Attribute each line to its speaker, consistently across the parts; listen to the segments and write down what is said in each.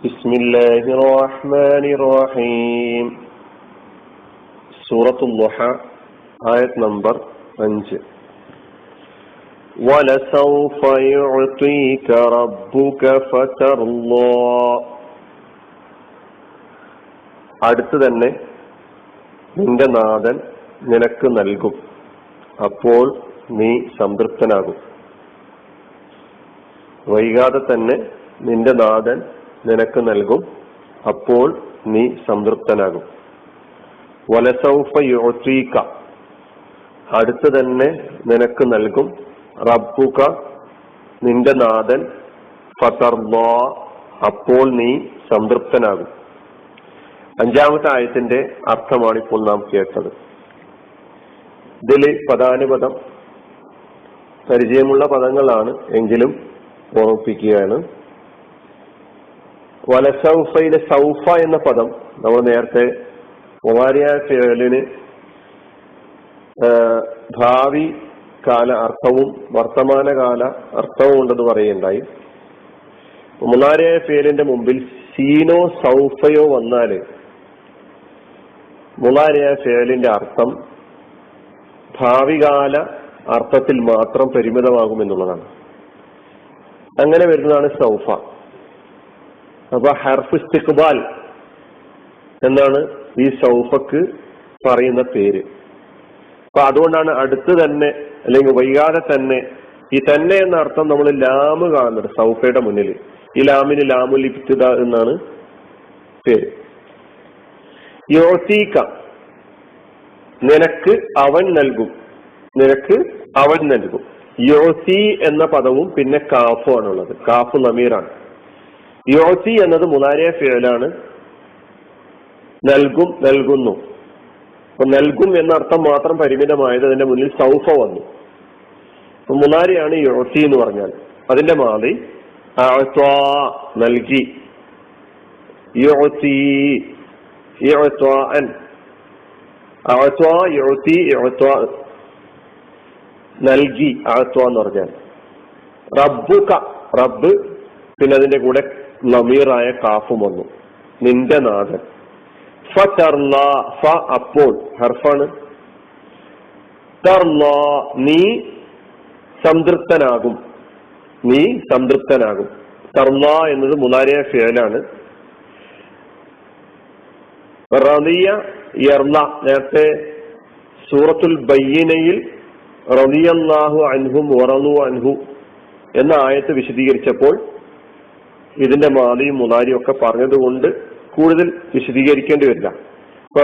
Speaker 1: بسم الله الرحمن الرحيم سورة الضحى آية نمبر 5 ولسوف يعطيك ربك فترضى അടുത്ത് തന്നെ നിന്റെ നാഥൻ നിനക്ക് നൽകും അപ്പോൾ നീ സംതൃപ്തനാകും വൈകാതെ തന്നെ നിന്റെ നാഥൻ നിനക്ക് നൽകും. അപ്പോൾ നീ സംതൃപ്തനാകും. വലസൗഫ യോട്ടീക്ക അടുത്ത് തന്നെ നിനക്ക് നൽകും. റബ്ബുക നിന്റെ നാഥൻ ഫതർലാ അപ്പോൾ നീ സംതൃപ്തനാകും. അഞ്ചാമത്തെ ആയത്തിന്റെ അർത്ഥമാണ് ഇപ്പോൾ നാം കേട്ടത്. ഇതിൽ പദാനുപദം. പരിചയമുള്ള പദങ്ങളാണ് എങ്കിലും ഓർമ്മിപ്പിക്കുകയാണ്. വലസൗഫയിലെ സൗഫ എന്ന പദം നമ്മൾ നേരത്തെ ഒമാരിയായ ഫേലിന് ഭാവി കാല അർത്ഥവും വർത്തമാനകാല അർത്ഥവും ഉണ്ടെന്ന് പറയുണ്ടായി മുനാരിയ ഫേലിന്റെ മുമ്പിൽ സീനോ സൗഫയോ വന്നാൽ മുളാരിയായ ഫേലിന്റെ അർത്ഥം ഭാവികാല അർത്ഥത്തിൽ മാത്രം പരിമിതമാകും എന്നുള്ളതാണ്. അങ്ങനെ വരുന്നതാണ് സൗഫ അപ്പൊ ഹർഫ് ഇസ്തിഖ്ബാൽ. എന്നാണ് ഈ സൗഫക്ക് പറയുന്ന പേര്. അപ്പൊ അതുകൊണ്ടാണ് അടുത്ത് തന്നെ അല്ലെങ്കിൽ വൈകാതെ തന്നെ ഈ തന്നെ എന്ന അർത്ഥം നമ്മൾ ലാമ് കാണുന്നത് സൗഫയുടെ മുന്നിൽ. ഈ ലാമിന് ലാമുൽ ഇബ്തിദ എന്നാണ് പേര്. യോസീക്ക നിനക്ക് അവൻ നൽകും. നിനക്ക് അവൻ നൽകും. യോസി എന്ന പദവും പിന്നെ കാഫു ആണുള്ളത് കാഫു നമീറാണ്. യോസി എന്നത് മുനാരിയ ഫിയലാണ് നൽകും നൽകുന്നു. അപ്പൊ നൽകും എന്ന അർത്ഥം മാത്രം പരിമിതമായത് അതിന്റെ മുന്നിൽ സൗഫ വന്നു. അപ്പൊ മുനാരിയാണ് യോസി എന്ന് പറഞ്ഞാൽ. അതിന്റെ മാതി നൽകി. യോസി നൽകി എന്ന് പറഞ്ഞാൽ. റബ്ബുക റബ്ബ് പിന്നെ അതിന്റെ കൂടെ നമീറായ കാഫും വന്നു. നിന്റെ നാഥൻ. ഫ ടർല ഫ അപ്പോൾ. ഹർഫാണ്. ടർല നീ സംതൃപ്തനാകും. നീ സംതൃപ്തനാകും. ടർല എന്നത് മുനാരിയ ഫേലാണ്. റദിയ യർല നേരത്തെ സൂറത്തുൽ ബയ്യനയിൽ റളിയല്ലാഹു അൻഹു വറന്നു അൻഹു എന്ന ആയത്ത് വിശദീകരിച്ചപ്പോൾ ഇതിന്റെ മാലിയും മുതാരിയും ഒക്കെ പറഞ്ഞതുകൊണ്ട് കൂടുതൽ വിശദീകരിക്കേണ്ടി വരില്ല. ഇപ്പൊ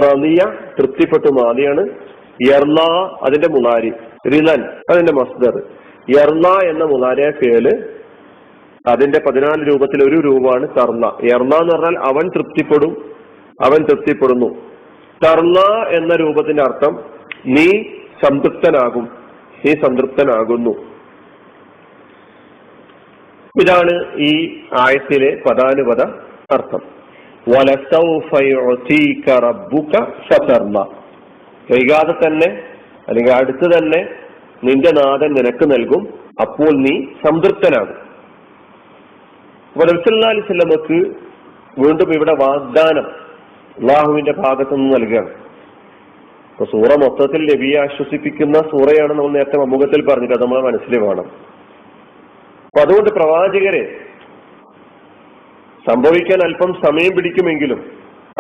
Speaker 1: തൃപ്തിപ്പെട്ടു മാലിയാണ്. എർണ അതിന്റെ മുനാരി റിലൻ അതിന്റെ മസ്ദർ. എർണ എന്ന മുനാരിയ പേര് അതിന്റെ പതിനാല് രൂപത്തിൽ ഒരു രൂപമാണ് തർണ എർണ എന്ന് പറഞ്ഞാൽ അവൻ തൃപ്തിപ്പെടും അവൻ തൃപ്തിപ്പെടുന്നു. തർണ എന്ന രൂപത്തിന്റെ അർത്ഥം നീ സംതൃപ്തനാകും നീ സംതൃപ്തനാകുന്നു. ഇതാണ് ഈ ആയത്തിലെ പദാനുപത അർത്ഥം. വൈകാതെ തന്നെ അല്ലെങ്കിൽ അടുത്ത് തന്നെ നിന്റെ നാഥൻ നിനക്ക് നൽകും അപ്പോൾ നീ സംതൃപ്തനാകും അലൈഹി സ്വലമക്ക് വീണ്ടും ഇവിടെ വാഗ്ദാനം അള്ളാഹുവിന്റെ ഭാഗത്തു നിന്ന് നൽകുകയാണ്. അപ്പൊ സൂറ മൊത്തത്തിൽ നബിയെ ആശ്വസിപ്പിക്കുന്ന സൂറയാണ് നമ്മൾ നേരത്തെ അമുഖത്തിൽ പറഞ്ഞിട്ട് അത് നമ്മളെ മനസ്സിൽ വേണം. അപ്പൊ അതുകൊണ്ട് പ്രവാചകരെ സംഭവിക്കാൻ അല്പം സമയം പിടിക്കുമെങ്കിലും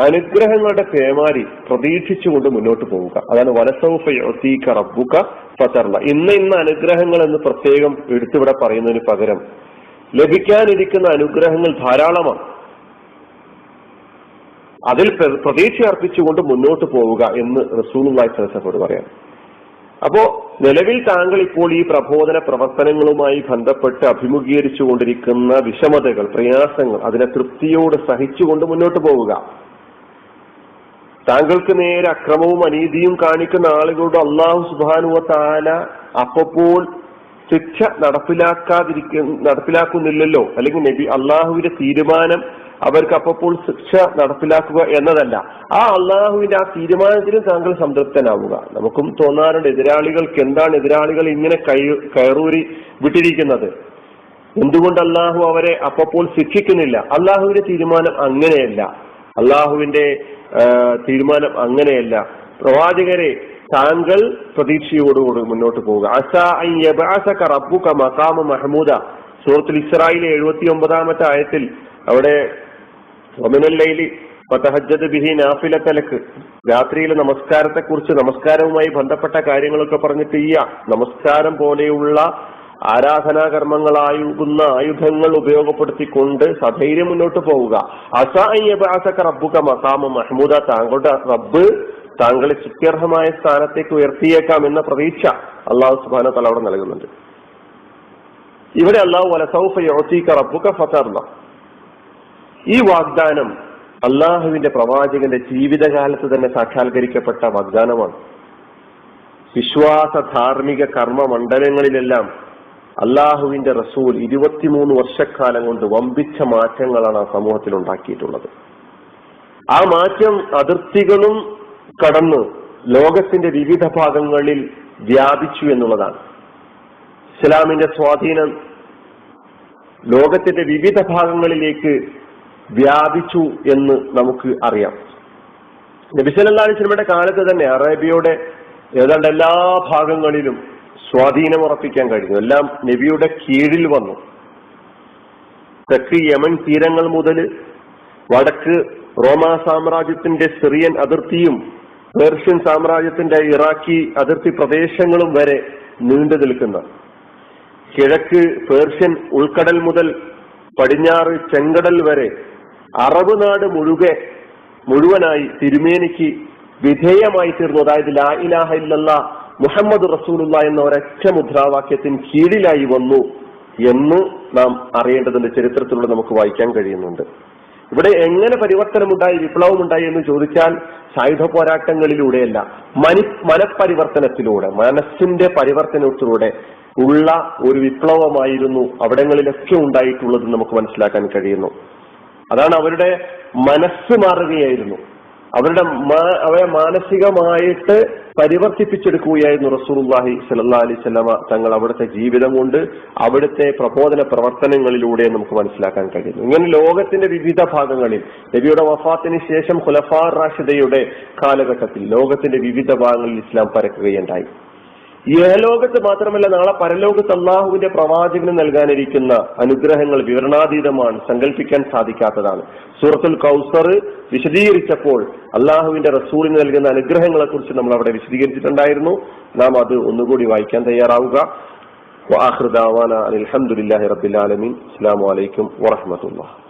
Speaker 1: അനുഗ്രഹങ്ങളുടെ പേമാരി പ്രതീക്ഷിച്ചുകൊണ്ട് മുന്നോട്ട് പോവുക. അതാണ് വലസൗഫ റബ്ബുക ഫതർല. ഇന്ന് ഇന്ന അനുഗ്രഹങ്ങൾ എന്ന് പ്രത്യേകം എടുത്തിവിടെ പറയുന്നതിന് പകരം ലഭിക്കാനിരിക്കുന്ന അനുഗ്രഹങ്ങൾ ധാരാളമാണ്. അതിൽ പ്രതീക്ഷ അർപ്പിച്ചുകൊണ്ട് മുന്നോട്ട് പോവുക എന്ന് റസൂലുള്ളാഹി സ്വലസോട് പറയാം അപ്പോ നിലവിൽ താങ്കൾ ഇപ്പോൾ ഈ പ്രബോധന പ്രവർത്തനങ്ങളുമായി ബന്ധപ്പെട്ട് അഭിമുഖീകരിച്ചു കൊണ്ടിരിക്കുന്ന വിഷമതകൾ പ്രയാസങ്ങൾ അതിനെ തൃപ്തിയോട് സഹിച്ചുകൊണ്ട് മുന്നോട്ട് പോവുക. താങ്കൾക്ക് നേരെ അക്രമവും അനീതിയും കാണിക്കുന്ന ആളുകളോട് അള്ളാഹു സുബാനുവ താല അപ്പോൾ ശിക്ഷ നടപ്പിലാക്കാതിരിക്ക നടപ്പിലാക്കുന്നില്ലല്ലോ. അല്ലെങ്കിൽ നബി അള്ളാഹുവിന്റെ തീരുമാനം അവർക്ക് അപ്പോൾ ശിക്ഷ നടപ്പിലാക്കുക എന്നതല്ല. ആ അള്ളാഹുവിന്റെ ആ തീരുമാനത്തിലും താങ്കൾ സംതൃപ്തനാവുക. നമുക്കും തോന്നാറുണ്ട് എതിരാളികൾക്ക് എന്താണ് എതിരാളികൾ ഇങ്ങനെ കയറൂരി വിട്ടിരിക്കുന്നത്? എന്തുകൊണ്ട് അള്ളാഹു അവരെ അപ്പപ്പോൾ ശിക്ഷിക്കുന്നില്ല? അള്ളാഹുവിന്റെ തീരുമാനം അങ്ങനെയല്ല. അള്ളാഹുവിന്റെ തീരുമാനം അങ്ങനെയല്ല. പ്രവാചകരെ താങ്കൾ പ്രതീക്ഷയോടുകൂടി മുന്നോട്ട് പോവുക. അസാ റബ്ബുക മഖാമ മഹമൂദ. സൂറത്തുൽ ഇസ്രായിലെ എഴുപത്തി ഒമ്പതാമത്തെ ആയത്തിൽ അവിടെ ഒമിനല്ലൈലി ഫതഹജ്ജദ് ബിഹി നാഫിലത്തലക്ക്. രാത്രിയിലെ നമസ്കാരത്തെ കുറിച്ച് നമസ്കാരവുമായി ബന്ധപ്പെട്ട കാര്യങ്ങളൊക്കെ പറഞ്ഞിട്ട് ഈ നമസ്കാരം പോലെയുള്ള ആരാധനാകർമ്മങ്ങളായുന്ന ആയുധങ്ങൾ ഉപയോഗപ്പെടുത്തിക്കൊണ്ട് സധൈര്യം മുന്നോട്ട് പോവുക. അസായിബാസക റബ്ബുക മസാമ മഹ്മൂദ. താങ്കളുടെ റബ്ബ് താങ്കളെ സുത്യർഹമായ സ്ഥാനത്തേക്ക് ഉയർത്തിയേക്കാം എന്ന പ്രതീക്ഷ അള്ളാഹു സുബാന തല അവിടെ നൽകുന്നുണ്ട്. ഇവിടെ അള്ളാഹു വലസൗഫ യോസിക്ക റബ്ബുക ഫതർന്ന ഈ വാഗ്ദാനം അള്ളാഹുവിന്റെ പ്രവാചകന്റെ ജീവിതകാലത്ത് തന്നെ സാക്ഷാത്കരിക്കപ്പെട്ട വാഗ്ദാനമാണ്. വിശ്വാസ ധാർമ്മിക കർമ്മ മണ്ഡലങ്ങളിലെല്ലാം അള്ളാഹുവിന്റെ റസൂൽ ഇരുപത്തിമൂന്ന് വർഷക്കാലം കൊണ്ട് വമ്പിച്ച മാറ്റങ്ങളാണ് ആ സമൂഹത്തിൽ ഉണ്ടാക്കിയിട്ടുള്ളത്. ആ മാറ്റം അതിർത്തികളും കടന്ന് ലോകത്തിന്റെ വിവിധ ഭാഗങ്ങളിൽ വ്യാപിച്ചു എന്നുള്ളതാണ്. ഇസ്ലാമിന്റെ സ്വാധീനം ലോകത്തിന്റെ വിവിധ ഭാഗങ്ങളിലേക്ക് വ്യാപിച്ചു എന്ന് നമുക്ക് അറിയാം. നബിസലല്ലാലി സിനിമയുടെ കാലത്ത് തന്നെ അറേബ്യയുടെ ഏതാണ്ട് എല്ലാ ഭാഗങ്ങളിലും സ്വാധീനം ഉറപ്പിക്കാൻ കഴിഞ്ഞു. എല്ലാം നബിയുടെ കീഴിൽ വന്നു. തെക്ക് യമൻ തീരങ്ങൾ മുതൽ വടക്ക് റോമാ സാമ്രാജ്യത്തിന്റെ സിറിയൻ അതിർത്തിയും പേർഷ്യൻ സാമ്രാജ്യത്തിന്റെ ഇറാഖി അതിർത്തി പ്രദേശങ്ങളും വരെ നീണ്ടു നിൽക്കുന്ന. കിഴക്ക് പേർഷ്യൻ ഉൾക്കടൽ മുതൽ പടിഞ്ഞാറ് ചെങ്കടൽ വരെ അറബ് നാട് മുഴുകെ മുഴുവനായി തിരുമേനിക്ക് വിധേയമായി തീർന്നു. അതായത് ലാ ഇലാഹ ഇല്ലല്ല മുഹമ്മദ് റസൂലുള്ള എന്ന ഒരൊറ്റ മുദ്രാവാക്യത്തിന് കീഴിലായി വന്നു എന്ന് നാം അറിയേണ്ടതിന്റെ ചരിത്രത്തിലൂടെ നമുക്ക് വായിക്കാൻ കഴിയുന്നുണ്ട്. ഇവിടെ എങ്ങനെ പരിവർത്തനമുണ്ടായി വിപ്ലവമുണ്ടായി എന്ന് ചോദിച്ചാൽ സായുധ പോരാട്ടങ്ങളിലൂടെയല്ല മനി മനപരിവർത്തനത്തിലൂടെ മനസ്സിന്റെ പരിവർത്തനത്തിലൂടെ ഉള്ള ഒരു വിപ്ലവമായിരുന്നു അവിടങ്ങളിലൊക്കെ ഉണ്ടായിട്ടുള്ളത് നമുക്ക് മനസ്സിലാക്കാൻ കഴിയുന്നു. അതാണ് അവരുടെ മനസ്സ് മാറുകയായിരുന്നു. അവരുടെ അവരെ മാനസികമായിട്ട് പരിവർത്തിപ്പിച്ചെടുക്കുകയായിരുന്നു റസൂർല്ലാഹി സല്ലാ അലൈഹി സ്വലമ തങ്ങൾ അവിടുത്തെ ജീവിതം കൊണ്ട് അവിടുത്തെ പ്രബോധന പ്രവർത്തനങ്ങളിലൂടെ നമുക്ക് മനസ്സിലാക്കാൻ കഴിയുന്നു. ഇങ്ങനെ ലോകത്തിന്റെ വിവിധ ഭാഗങ്ങളിൽ നബിയുടെ വഫാത്തിന് ശേഷം ഖുലഫാർ റാഷിദയുടെ കാലഘട്ടത്തിൽ ലോകത്തിന്റെ വിവിധ ഭാഗങ്ങളിൽ ഇസ്ലാം പരക്കുകയുണ്ടായി. ലോകത്ത് മാത്രമല്ല നാളെ പരലോകത്ത് അള്ളാഹുവിന്റെ പ്രവാചകന് നൽകാനിരിക്കുന്ന അനുഗ്രഹങ്ങൾ വിവരണാതീതമാണ് സങ്കല്പിക്കാൻ സാധിക്കാത്തതാണ്. സൂറത്തുൽ കൗസർ വിശദീകരിച്ചപ്പോൾ അള്ളാഹുവിന്റെ റസൂലിന് നൽകുന്ന അനുഗ്രഹങ്ങളെ കുറിച്ച് നമ്മൾ അവിടെ വിശദീകരിച്ചിട്ടുണ്ടായിരുന്നു. നാം അത് ഒന്നുകൂടി വായിക്കാൻ തയ്യാറാവുക. അലഹമുല്ലാഹി റബിൻ അസ്സാം വലൈക്കും വാഹമത്തുള്ള